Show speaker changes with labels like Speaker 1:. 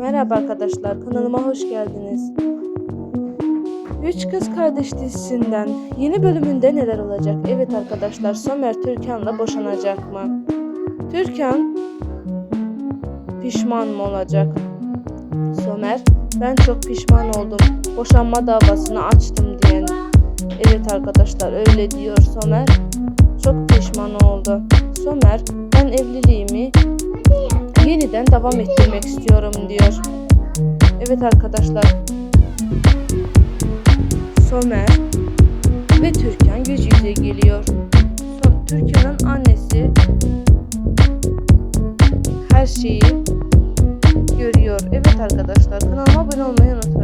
Speaker 1: Merhaba arkadaşlar, kanalıma hoş geldiniz. Üç Kız Kardeş dizisinden yeni bölümünde neler olacak? Evet arkadaşlar, Somer Türkan'la boşanacak mı? Türkan pişman mı olacak? Somer, ben çok pişman oldum. Boşanma davasını açtım diyen. Evet arkadaşlar, öyle diyor Somer. Çok pişman oldu. Yeniden devam ettirmek istiyorum diyor. Evet arkadaşlar. Somer ve Türkan yüz yüze geliyor. Türkan'ın annesi her şeyi görüyor. Evet arkadaşlar kanalıma abone olmayı unutmayın.